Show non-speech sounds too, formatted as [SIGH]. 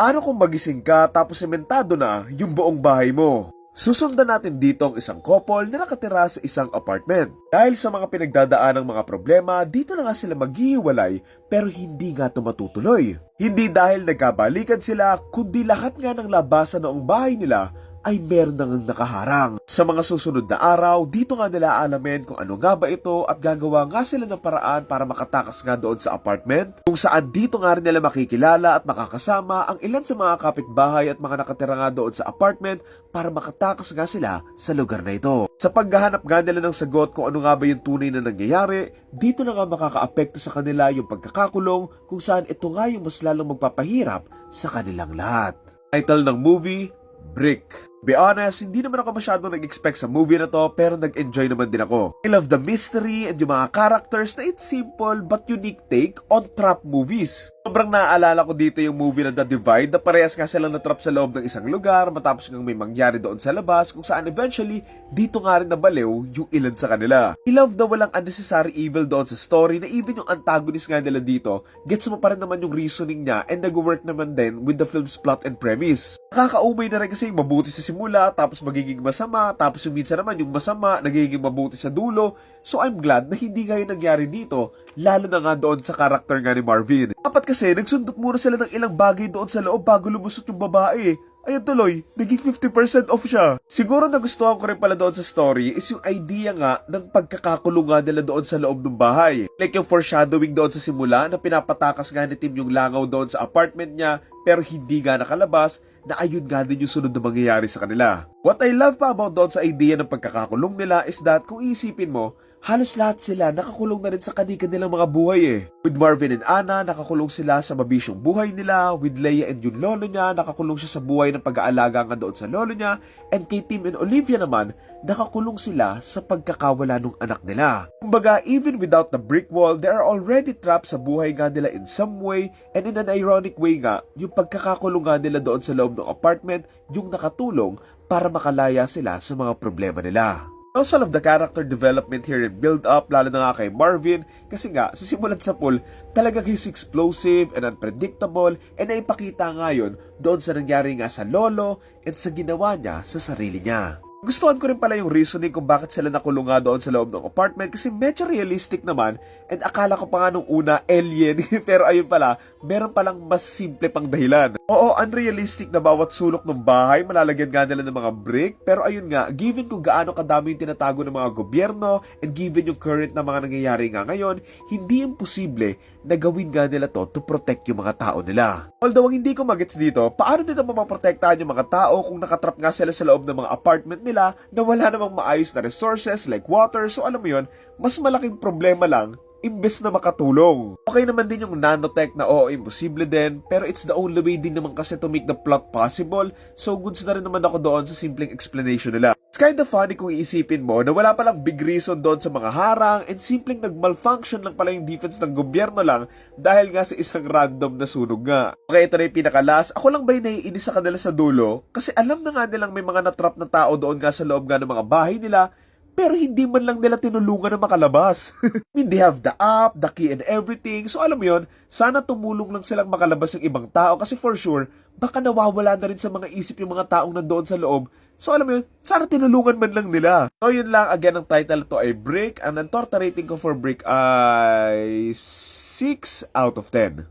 Paano kung magising ka tapos sementado na yung buong bahay mo? Susundan natin dito ang isang couple na nakatira sa isang apartment. Dahil sa mga pinagdadaan ng mga problema, dito na nga sila maghihiwalay pero hindi nga ito matutuloy. Hindi dahil nagkabalikan sila, kundi lahat nga ng labasan noong bahay nila ay meron nang nakaharang. Sa mga susunod na araw, dito nga nila alamin kung ano nga ba ito at gagawa nga sila ng paraan para makatakas nga doon sa apartment kung saan dito nga rin nila makikilala at makakasama ang ilan sa mga kapitbahay at mga nakatira nga doon sa apartment para makatakas nga sila sa lugar na ito. Sa paghahanap nga nila ng sagot kung ano nga ba yung tunay na nangyayari, dito na nga makakaapekto sa kanila yung pagkakakulong kung saan ito nga yung mas lalong magpapahirap sa kanilang lahat. Title ng movie, Brick. Be honest, hindi naman ako masyadong nag-expect sa movie na to pero nag-enjoy naman din ako. I love the mystery and yung mga characters na it's simple but unique take on trap movies. Sobrang naaalala ko dito yung movie na The Divide na parehas nga silang natrap sa loob ng isang lugar matapos ngang may mangyari doon sa labas kung saan eventually dito nga rin nabaliw yung ilan sa kanila. I love na walang unnecessary evil doon sa story na even yung antagonist nga nila dito gets mo pa rin naman yung reasoning niya and nag-work naman din with the film's plot and premise. Nakakaumay na rin kasi mabuti sa simula tapos magiging masama tapos yung minsan naman yung masama nagiging mabuti sa dulo So I'm glad na hindi yung nangyari dito, lalo na nga doon sa karakter nga ni Marvin. Dapat kasi nagsundot muna sila ng ilang bagay doon sa loob bago lumusot yung babae. Ayun tuloy, naging 50% off siya. Siguro nagustuhan ko rin pala doon sa story is yung idea nga ng pagkakakulong nga nila doon sa loob ng bahay. Like yung foreshadowing doon sa simula na pinapatakas nga ni Tim yung langaw doon sa apartment niya pero hindi nga nakalabas na ayun nga din yung sunod na mangyayari sa kanila. What I love pa about doon sa idea ng pagkakakulong nila is that kung isipin mo, halos lahat sila nakakulong na rin sa kanilang mga buhay eh. With Marvin and Anna, nakakulong sila sa mabisyong buhay nila. With Leia and yung lolo niya, nakakulong siya sa buhay ng pag-aalaga nga doon sa lolo niya. And kay Tim and Olivia naman, nakakulong sila sa pagkakawala ng anak nila. Kumbaga, even without the brick wall, they are already trapped sa buhay nga nila in some way and in an ironic way nga, yung pagkakakulong nga nila doon sa loob ng apartment, yung nakatulong para makalaya sila sa mga problema nila. Also love the character development here and build up lalo na nga kay Marvin kasi nga sa simulan sa pool talagang he's explosive and unpredictable and naipakita nga yun doon sa nangyari nga sa lolo and sa ginawa niya sa sarili niya. Gustuhan ko rin pala yung reasoning kung bakit sila nakulong doon sa loob ng apartment kasi medyo realistic naman and akala ko pa nga nung una alien [LAUGHS] pero ayun pala, meron palang mas simple pang dahilan. Oo, unrealistic na bawat sulok ng bahay malalagyan nga nila ng mga brick pero ayun nga, given kung gaano kadami yung tinatago ng mga gobyerno and given yung current na mga nangyayari nga ngayon, hindi imposible na gawin nga nila to to protect yung mga tao nila. Although ang hindi ko magets dito, paano nila mapaprotektahan yung mga tao kung nakatrap nga sila sa loob ng mga apartment nila na wala namang maayos na resources like water so alam mo yon mas malaking problema lang imbes na makatulong. Okay naman din yung nanotech na oo, imposible din, pero it's the only way din naman kasi to make the plot possible, so goods na rin naman ako doon sa simpleng explanation nila. It's kinda funny kung iisipin mo na wala palang big reason doon sa mga harang and simpleng nag-malfunction lang pala yung defense ng gobyerno lang dahil nga sa isang random na sunog nga. Okay, ito na yung pinakalas. Ako lang ba yung naiinis sa kanila sa dulo? Kasi alam na nga nilang may mga natrap na tao doon nga sa loob nga ng mga bahay nila pero hindi man lang nila tinulungan na makalabas. [LAUGHS] I mean, they have the app, the key and everything. So alam mo yon, sana tumulong lang silang makalabas yung ibang tao kasi for sure, baka nawawala na rin sa mga isip yung mga taong nandoon sa loob. So alam mo yun, sana tinulungan man lang nila. So yun lang, again, ang title to ay Brick. And ang torta rating ko for Brick ay 6 out of 10.